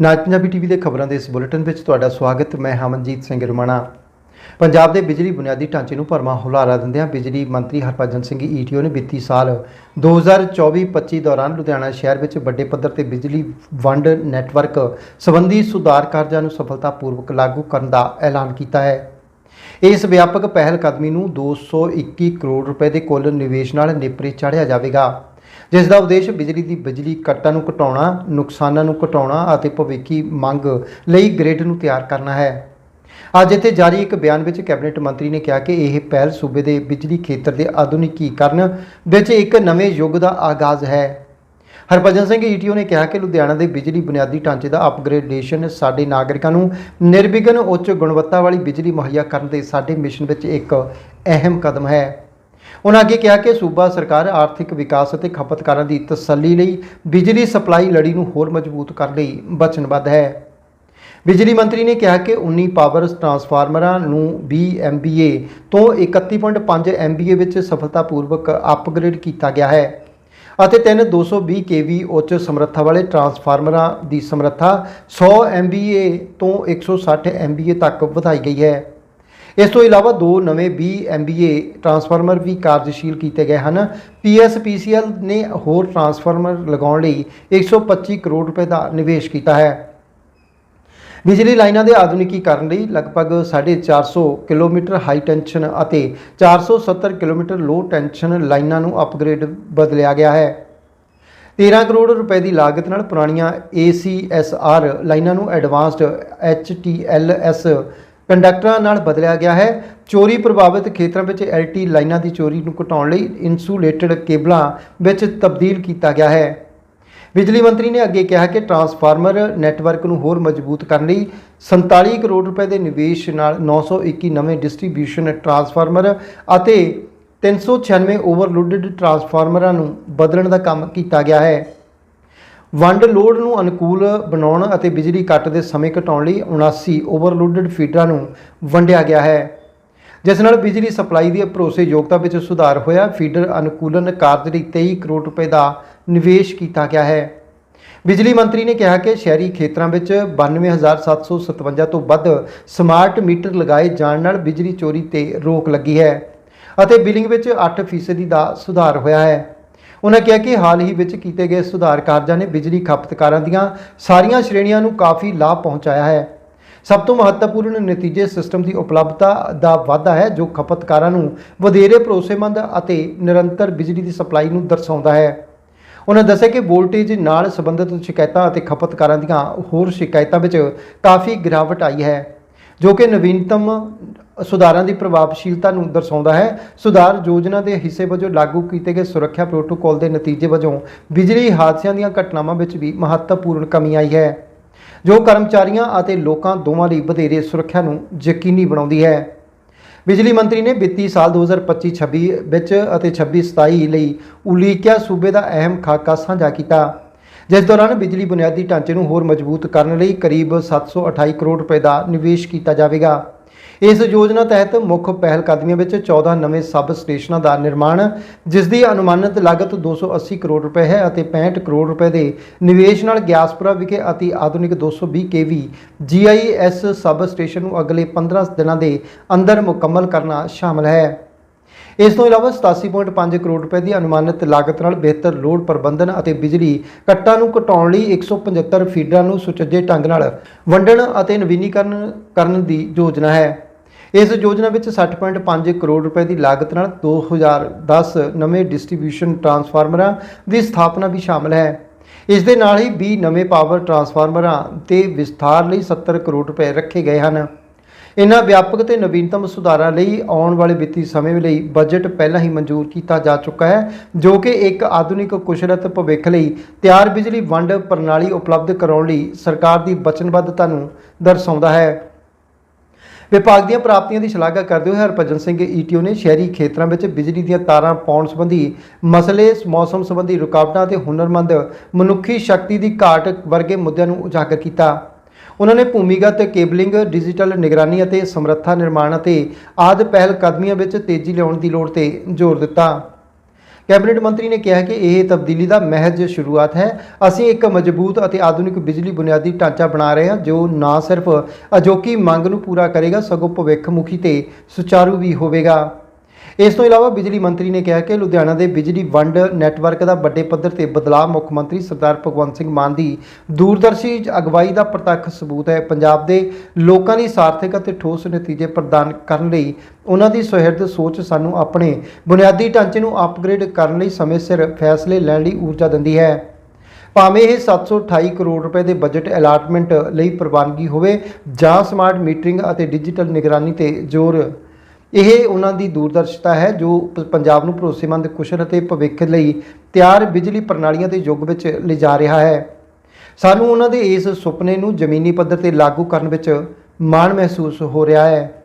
ਨਾਜ Punjabi TV ਦੇ ਖਬਰਾਂ ਦੇ ਇਸ ਬੁਲੇਟਿਨ ਵਿੱਚ ਤੁਹਾਡਾ ਸਵਾਗਤ, ਮੈਂ ਹਮਨਜੀਤ ਸਿੰਘ ਰਮਣਾ। ਪੰਜਾਬ ਦੇ ਬਿਜਲੀ ਬੁਨਿਆਦੀ ਢਾਂਚੇ ਨੂੰ ਭਰਮਾ ਹੁਲਾਰਾ ਦਿੰਦਿਆਂ ਬਿਜਲੀ ਮੰਤਰੀ ਹਰਭਜਨ ਸਿੰਘ ਈਟੀਓ ਨੇ ਵਿੱਤੀ ਸਾਲ 2024-25 ਦੌਰਾਨ ਲੁਧਿਆਣਾ ਸ਼ਹਿਰ ਵਿੱਚ ਵੱਡੇ ਪੱਧਰ ਤੇ ਬਿਜਲੀ ਵੰਡ ਨੈਟਵਰਕ ਸੰਬੰਧੀ ਸੁਧਾਰ ਕਾਰਜਾਂ ਨੂੰ ਸਫਲਤਾਪੂਰਵਕ ਲਾਗੂ ਕਰਨ ਦਾ ਐਲਾਨ ਕੀਤਾ ਹੈ। ਇਸ ਵਿਆਪਕ ਪਹਿਲ ਕਦਮੀ ਨੂੰ 221 ਕਰੋੜ ਰੁਪਏ ਦੇ ਕੁੱਲ ਨਿਵੇਸ਼ ਨਾਲ ਨੇਪਰੇ ਚਾੜਿਆ ਜਾਵੇਗਾ। ਜਿਸ ਦਾ ਉਦੇਸ਼ ਬਿਜਲੀ ਦੀ ਬਿਜਲੀ ਕੱਟਾਂ ਨੂੰ ਘਟਾਉਣਾ, ਨੁਕਸਾਨਾਂ ਨੂੰ ਘਟਾਉਣਾ ਅਤੇ ਭਵਿੱਖੀ ਮੰਗ ਲਈ ਗ੍ਰਿਡ ਨੂੰ ਤਿਆਰ ਕਰਨਾ ਹੈ। ਅੱਜ ਇੱਥੇ ਜਾਰੀ ਇੱਕ ਬਿਆਨ ਵਿੱਚ ਕੈਬਨਿਟ ਮੰਤਰੀ ਨੇ ਕਿਹਾ ਕਿ ਇਹ ਪਹਿਲ ਸੂਬੇ ਦੇ ਬਿਜਲੀ ਖੇਤਰ ਦੇ ਆਧੁਨਿਕੀਕਰਨ ਵਿੱਚ ਇੱਕ ਨਵੇਂ ਯੁੱਗ ਦਾ ਆਗਾਜ਼ ਹੈ। ਹਰਭਜਨ ਸਿੰਘ ਈਟੀਓ ਨੇ ਕਿਹਾ ਕਿ ਲੁਧਿਆਣਾ ਦੇ ਬਿਜਲੀ ਬੁਨਿਆਦੀ ਢਾਂਚੇ ਦਾ ਅਪਗ੍ਰੇਡੇਸ਼ਨ ਸਾਡੇ ਨਾਗਰਿਕਾਂ ਨੂੰ ਨਿਰਵਿਘਨ ਉੱਚ ਗੁਣਵੱਤਾ ਵਾਲੀ ਬਿਜਲੀ ਮੁਹੱਈਆ ਕਰਨ ਦੇ ਸਾਡੇ ਮਿਸ਼ਨ ਵਿੱਚ ਇੱਕ ਅਹਿਮ ਕਦਮ ਹੈ। ਉਹਨਾਂ ਅੱਗੇ ਕਿਹਾ ਕਿ ਸੂਬਾ ਸਰਕਾਰ ਆਰਥਿਕ ਵਿਕਾਸ ਅਤੇ ਖਪਤਕਾਰਾਂ ਦੀ ਤਸੱਲੀ ਲਈ ਬਿਜਲੀ ਸਪਲਾਈ ਲੜੀ ਨੂੰ ਹੋਰ ਮਜ਼ਬੂਤ ਕਰਨ ਲਈ ਵਚਨਬੱਧ ਹੈ। ਬਿਜਲੀ ਮੰਤਰੀ ਨੇ ਕਿਹਾ ਕਿ 19 ਪਾਵਰ ਟਰਾਂਸਫਾਰਮਰਾਂ ਨੂੰ 20 MVA ਤੋਂ 31.5 MVA ਵਿੱਚ ਸਫਲਤਾਪੂਰਵਕ ਅਪਗ੍ਰੇਡ ਕੀਤਾ ਗਿਆ ਹੈ ਅਤੇ ਤਿੰਨ 220 kV ਉੱਚ ਸਮਰੱਥਾ ਵਾਲੇ ਟਰਾਂਸਫਾਰਮਰਾਂ ਦੀ ਸਮਰੱਥਾ 100 MVA ਤੋਂ 160 MVA ਤੱਕ ਵਧਾਈ ਗਈ ਹੈ। ਇਸ ਤੋਂ ਇਲਾਵਾ ਦੋ ਨਵੇਂ 20 MVA ਟਰਾਂਸਫਾਰਮਰ ਵੀ ਕਾਰਜਸ਼ੀਲ ਕੀਤੇ ਗਏ ਹਨ। PSPCL ਨੇ ਹੋਰ ਟਰਾਂਸਫਾਰਮਰ ਲਗਾਉਣ ਲਈ 125 ਕਰੋੜ ਰੁਪਏ ਦਾ ਨਿਵੇਸ਼ ਕੀਤਾ ਹੈ। ਬਿਜਲੀ ਲਾਈਨਾਂ ਦੇ ਆਧੁਨਿਕੀਕਰਨ ਲਈ ਲਗਭਗ 450 ਕਿਲੋਮੀਟਰ ਹਾਈ ਟੈਂਸ਼ਨ ਅਤੇ 470 ਕਿਲੋਮੀਟਰ ਲੋ ਟੈਂਸ਼ਨ ਲਾਈਨਾਂ ਨੂੰ ਅਪਗ੍ਰੇਡ ਬਦਲਿਆ ਗਿਆ ਹੈ। 13 ਕਰੋੜ ਰੁਪਏ ਦੀ ਲਾਗਤ ਨਾਲ ਪੁਰਾਣੀਆਂ ACSR ਲਾਈਨਾਂ ਨੂੰ ਐਡਵਾਂਸਡ HTLS ਕੰਡਕਟਰਾਂ ਨਾਲ ਬਦਲਿਆ ਗਿਆ ਹੈ। ਚੋਰੀ ਪ੍ਰਭਾਵਿਤ ਖੇਤਰਾਂ ਵਿੱਚ LT ਲਾਈਨਾਂ ਦੀ ਚੋਰੀ ਨੂੰ ਘਟਾਉਣ ਲਈ ਇਨਸੂਲੇਟਡ ਕੇਬਲਾਂ ਵਿੱਚ ਤਬਦੀਲ ਕੀਤਾ ਗਿਆ ਹੈ। ਬਿਜਲੀ ਮੰਤਰੀ ਨੇ ਅੱਗੇ ਕਿਹਾ ਕਿ ਟਰਾਂਸਫਾਰਮਰ ਨੈਟਵਰਕ ਨੂੰ ਹੋਰ ਮਜ਼ਬੂਤ ਕਰਨ ਲਈ 47 ਕਰੋੜ ਰੁਪਏ ਦੇ ਨਿਵੇਸ਼ ਨਾਲ 921 ਨਵੇਂ ਡਿਸਟ੍ਰੀਬਿਊਸ਼ਨ ਟਰਾਂਸਫਾਰਮਰ ਅਤੇ 396 ਓਵਰਲੋਡਡ ਟਰਾਂਸਫਾਰਮਰਾਂ ਨੂੰ ਬਦਲਣ ਦਾ ਕੰਮ ਕੀਤਾ ਗਿਆ ਹੈ। ਵੰਡ ਲੋਡ ਨੂੰ ਅਨੁਕੂਲ ਬਣਾਉਣ ਅਤੇ ਬਿਜਲੀ ਕੱਟ ਦੇ ਸਮੇਂ ਘਟਾਉਣ ਲਈ 79 ਓਵਰਲੋਡਡ ਫੀਡਰਾਂ ਨੂੰ ਵੰਡਿਆ ਗਿਆ ਹੈ। ਜਿਸ ਨਾਲ ਬਿਜਲੀ ਸਪਲਾਈ ਦੀ ਭਰੋਸੇਯੋਗਤਾ ਵਿੱਚ ਸੁਧਾਰ ਹੋਇਆ, ਫੀਡਰ ਅਨੁਕੂਲਨ ਕਾਰਜ ਲਈ 23 ਕਰੋੜ ਰੁਪਏ ਦਾ ਨਿਵੇਸ਼ ਕੀਤਾ ਗਿਆ ਹੈ। ਬਿਜਲੀ ਮੰਤਰੀ ਨੇ ਕਿਹਾ ਕਿ ਸ਼ਹਿਰੀ ਖੇਤਰਾਂ ਵਿੱਚ 92757 ਤੋਂ ਵੱਧ ਸਮਾਰਟ ਮੀਟਰ ਲਗਾਏ ਜਾਣ ਨਾਲ ਬਿਜਲੀ ਚੋਰੀ ਤੇ ਰੋਕ ਲੱਗੀ ਹੈ ਅਤੇ ਬਿਲਿੰਗ ਵਿੱਚ 8% ਦਾ ਸੁਧਾਰ ਹੋਇਆ ਹੈ। ਉਹਨਾਂ ਕਿਹਾ ਕਿ ਹਾਲ ਹੀ ਵਿੱਚ ਕੀਤੇ ਗਏ ਸੁਧਾਰ ਕਾਰਜਾਂ ਨੇ ਬਿਜਲੀ ਖਪਤਕਾਰਾਂ ਦੀਆਂ ਸਾਰੀਆਂ ਸ਼੍ਰੇਣੀਆਂ ਨੂੰ ਕਾਫੀ ਲਾਭ ਪਹੁੰਚਾਇਆ ਹੈ। ਸਭ ਤੋਂ ਮਹੱਤਵਪੂਰਨ ਨਤੀਜੇ ਸਿਸਟਮ ਦੀ ਉਪਲਬਧਤਾ ਦਾ ਵਾਧਾ ਹੈ, ਜੋ ਖਪਤਕਾਰਾਂ ਨੂੰ ਵਧੇਰੇ ਭਰੋਸੇਮੰਦ ਅਤੇ ਨਿਰੰਤਰ ਬਿਜਲੀ ਦੀ ਸਪਲਾਈ ਨੂੰ ਦਰਸਾਉਂਦਾ ਹੈ। ਉਹਨਾਂ ਦੱਸਿਆ ਕਿ ਵੋਲਟੇਜ ਨਾਲ ਸੰਬੰਧਿਤ ਸ਼ਿਕਾਇਤਾਂ ਅਤੇ ਖਪਤਕਾਰਾਂ ਦੀਆਂ ਹੋਰ ਸ਼ਿਕਾਇਤਾਂ ਵਿੱਚ ਕਾਫੀ ਗਿਰਾਵਟ ਆਈ ਹੈ। ਜੋ ਕਿ ਨਵੀਨਤਮ ਸੁਧਾਰਾਂ ਦੀ ਪ੍ਰਭਾਵਸ਼ੀਲਤਾ ਨੂੰ ਦਰਸਾਉਂਦਾ ਹੈ। ਸੁਧਾਰ ਯੋਜਨਾ ਦੇ ਹਿੱਸੇ ਵਜੋਂ ਲਾਗੂ ਕੀਤੇ ਗਏ ਸੁਰੱਖਿਆ ਪ੍ਰੋਟੋਕਾਲ ਦੇ ਨਤੀਜੇ ਵਜੋਂ ਬਿਜਲੀ ਹਾਦਸਿਆਂ ਦੀਆਂ ਘਟਨਾਵਾਂ ਵਿੱਚ ਵੀ ਮਹੱਤਵਪੂਰਨ ਕਮੀ ਆਈ ਹੈ। ਜੋ ਕਰਮਚਾਰੀਆਂ ਅਤੇ ਲੋਕਾਂ ਦੋਵਾਂ ਲਈ ਵਧੇਰੇ ਸੁਰੱਖਿਆ ਨੂੰ ਯਕੀਨੀ ਬਣਾਉਂਦੀ ਹੈ। ਬਿਜਲੀ ਮੰਤਰੀ ਨੇ ਵਿੱਤੀ ਸਾਲ 2025-26 ਵਿੱਚ ਅਤੇ 26-27 ਲਈ ਉਲੀਕਿਆ ਸੂਬੇ ਦਾ ਅਹਿਮ ਖਾਕਾ ਸਾਂਝਾ ਕੀਤਾ। ਜਿਸ ਦੌਰਾਨ ਬਿਜਲੀ ਬੁਨਿਆਦੀ ਢਾਂਚੇ ਨੂੰ ਹੋਰ ਮਜ਼ਬੂਤ ਕਰਨ ਲਈ ਕਰੀਬ 728 ਕਰੋੜ ਰੁਪਏ ਦਾ ਨਿਵੇਸ਼ ਕੀਤਾ ਜਾਵੇਗਾ। ਇਸ ਯੋਜਨਾ ਤਹਿਤ ਮੁੱਖ ਪਹਿਲ ਕਦਮੀਆਂ ਵਿੱਚ 14 ਨਵੇਂ ਸਬ ਸਟੇਸ਼ਨਾਂ ਦਾ ਨਿਰਮਾਣ, ਜਿਸ ਦੀ ਅਨੁਮਾਨਿਤ ਲਾਗਤ 280 ਕਰੋੜ ਰੁਪਏ ਹੈ ਅਤੇ 65 ਕਰੋੜ ਰੁਪਏ ਦੇ ਨਿਵੇਸ਼ ਨਾਲ ਗਿਆਸਪੁਰਾ ਵਿਖੇ ਅਤੀ ਆਧੁਨਿਕ 220 ਕੇਵੀ GIS ਸਬ ਸਟੇਸ਼ਨ ਨੂੰ ਅਗਲੇ 15 ਦਿਨਾਂ ਦੇ ਅੰਦਰ ਮੁਕੰਮਲ ਕਰਨਾ ਸ਼ਾਮਲ ਹੈ। ਇਸ ਤੋਂ ਇਲਾਵਾ 87.5 ਕਰੋੜ ਰੁਪਏ ਦੀ ਅਨੁਮਾਨਿਤ ਲਾਗਤ ਨਾਲ ਬਿਹਤਰ ਲੋਡ ਪ੍ਰਬੰਧਨ ਅਤੇ ਬਿਜਲੀ ਕੱਟਾਂ ਨੂੰ ਘਟਾਉਣ ਲਈ 175 ਫੀਡਰਾਂ ਨੂੰ ਸੁਚੱਜੇ ਢੰਗ ਨਾਲ ਵੰਡਣ ਅਤੇ ਨਵੀਨੀਕਰਨ ਕਰਨ ਦੀ ਯੋਜਨਾ ਹੈ। ਇਸ ਯੋਜਨਾ ਵਿੱਚ 60.5 ਕਰੋੜ ਰੁਪਏ ਦੀ ਲਾਗਤ ਨਾਲ 2010 ਨਵੇਂ ਡਿਸਟ੍ਰੀਬਿਊਸ਼ਨ ਟਰਾਂਸਫਾਰਮਰਾਂ ਦੀ ਸਥਾਪਨਾ ਵੀ ਸ਼ਾਮਲ ਹੈ। ਇਸ ਦੇ ਨਾਲ ਹੀ 20 ਨਵੇਂ ਪਾਵਰ ਟਰਾਂਸਫਾਰਮਰਾਂ ਤੇ ਵਿਸਥਾਰ ਲਈ 70 ਕਰੋੜ ਰੁਪਏ ਰੱਖੇ ਗਏ ਹਨ। ਇਨ੍ਹਾਂ ਵਿਆਪਕ ਤੇ ਨਵੀਨਤਮ ਸੁਧਾਰਾਂ ਲਈ ਆਉਣ ਵਾਲੇ ਵਿੱਤੀ ਸਮੇਂ ਲਈ ਬਜਟ ਪਹਿਲਾਂ ਹੀ ਮਨਜ਼ੂਰ ਕੀਤਾ ਜਾ ਚੁੱਕਾ ਹੈ, ਜੋ ਕਿ ਇੱਕ ਆਧੁਨਿਕ ਕੁਸ਼ਲਤ ਭਵਿੱਖ ਲਈ ਤਿਆਰ ਬਿਜਲੀ ਵੰਡ ਪ੍ਰਣਾਲੀ ਉਪਲਬਧ ਕਰਾਉਣ ਲਈ ਸਰਕਾਰ ਦੀ ਵਚਨਬੱਧਤਾ ਨੂੰ ਦਰਸਾਉਂਦਾ ਹੈ। ਵਿਭਾਗ ਦੀਆਂ ਪ੍ਰਾਪਤੀਆਂ ਦੀ ਸ਼ਲਾਘਾ ਕਰਦੇ ਹੋਏ ਹਰਭਜਨ ਸਿੰਘ ਈਟੀਓ ਨੇ ਸ਼ਹਿਰੀ ਖੇਤਰਾਂ ਵਿੱਚ ਬਿਜਲੀ ਦੀਆਂ ਤਾਰਾਂ ਪਾਉਣ ਸੰਬੰਧੀ ਮਸਲੇ, ਮੌਸਮ ਸੰਬੰਧੀ ਰੁਕਾਵਟਾਂ ਅਤੇ ਹੁਨਰਮੰਦ ਮਨੁੱਖੀ ਸ਼ਕਤੀ ਦੀ ਘਾਟ ਵਰਗੇ ਮੁੱਦਿਆਂ ਨੂੰ ਉਜਾਗਰ ਕੀਤਾ। ਉਹਨਾਂ ਨੇ ਭੂਮੀਗਤ ਕੇਬਲਿੰਗ, ਡਿਜੀਟਲ ਨਿਗਰਾਨੀ ਅਤੇ ਸਮਰੱਥਾ ਨਿਰਮਾਣ ਅਤੇ ਆਦਿ ਪਹਿਲ ਕਦਮੀਆਂ ਵਿੱਚ ਤੇਜ਼ੀ ਲਿਆਉਣ ਦੀ ਲੋੜ ਤੇ ਜ਼ੋਰ ਦਿੱਤਾ। ਕੈਬਨਿਟ ਮੰਤਰੀ ਨੇ ਕਿਹਾ ਕਿ ਇਹ ਤਬਦੀਲੀ ਦਾ ਮਹਿਜ ਸ਼ੁਰੂਆਤ ਹੈ। ਅਸੀਂ ਇੱਕ ਮਜ਼ਬੂਤ ਅਤੇ ਆਧੁਨਿਕ ਬਿਜਲੀ ਬੁਨਿਆਦੀ ਢਾਂਚਾ ਬਣਾ ਰਹੇ ਹਾਂ, ਜੋ ਨਾ ਸਿਰਫ ਅਜੋਕੀ ਮੰਗ ਨੂੰ ਪੂਰਾ ਕਰੇਗਾ, ਸਗੋਂ ਭਵਿੱਖਮੁਖੀ ਤੇ ਸੁਚਾਰੂ ਵੀ ਹੋਵੇਗਾ। ਇਸ ਤੋਂ ਇਲਾਵਾ ਬਿਜਲੀ ਮੰਤਰੀ ਨੇ ਕਿਹਾ ਕਿ ਲੁਧਿਆਣਾ ਦੇ ਬਿਜਲੀ ਵੰਡ ਨੈਟਵਰਕ ਦਾ ਵੱਡੇ ਪੱਧਰ ਤੇ ਬਦਲਾਅ ਮੁੱਖ ਮੰਤਰੀ ਸਰਦਾਰ ਭਗਵੰਤ ਸਿੰਘ ਮਾਨ ਦੀ ਦੂਰਦਰਸ਼ੀ ਅਗਵਾਈ ਦਾ ਪ੍ਰਤੱਖ ਸਬੂਤ ਹੈ। ਪੰਜਾਬ ਦੇ ਲੋਕਾਂ ਲਈ ਸਾਰਥਕ ਅਤੇ ਠੋਸ ਨਤੀਜੇ ਪ੍ਰਦਾਨ ਕਰਨ ਲਈ ਉਹਨਾਂ ਦੀ ਸੁਹਿਰਦ ਸੋਚ ਸਾਨੂੰ ਆਪਣੇ ਬੁਨਿਆਦੀ ਢਾਂਚੇ ਨੂੰ ਅਪਗ੍ਰੇਡ ਕਰਨ ਲਈ ਸਮੇਂ ਸਿਰ ਫੈਸਲੇ ਲੈਣ ਲਈ ਊਰਜਾ ਦਿੰਦੀ ਹੈ। ਭਾਵੇਂ ਇਹ 728 ਕਰੋੜ ਰੁਪਏ ਦੇ ਬਜਟ ਅਲਾਟਮੈਂਟ ਲਈ ਪ੍ਰਵਾਨਗੀ ਹੋਵੇ ਜਾਂ ਸਮਾਰਟ ਮੀਟਰਿੰਗ ਅਤੇ ਡਿਜੀਟਲ ਨਿਗਰਾਨੀ ਤੇ ਜ਼ੋਰ ਇਹ ਉਹਨਾਂ ਦੀ ਦੂਰਦਰਸ਼ਤਾ ਹੈ ਜੋ ਪੰਜਾਬ ਨੂੰ ਭਰੋਸੇਮੰਦ, ਕੁਸ਼ਲ ਅਤੇ ਭਵਿੱਖ ਲਈ ਤਿਆਰ ਬਿਜਲੀ ਪ੍ਰਣਾਲੀਆਂ ਦੇ ਯੁੱਗ ਵਿੱਚ ਲਿਜਾ ਰਿਹਾ ਹੈ। ਸਾਨੂੰ ਉਹਨਾਂ ਦੇ ਇਸ ਸੁਪਨੇ ਨੂੰ ਜ਼ਮੀਨੀ ਪੱਧਰ ਤੇ ਲਾਗੂ ਕਰਨ ਵਿੱਚ ਮਾਣ ਮਹਿਸੂਸ ਹੋ ਰਿਹਾ ਹੈ।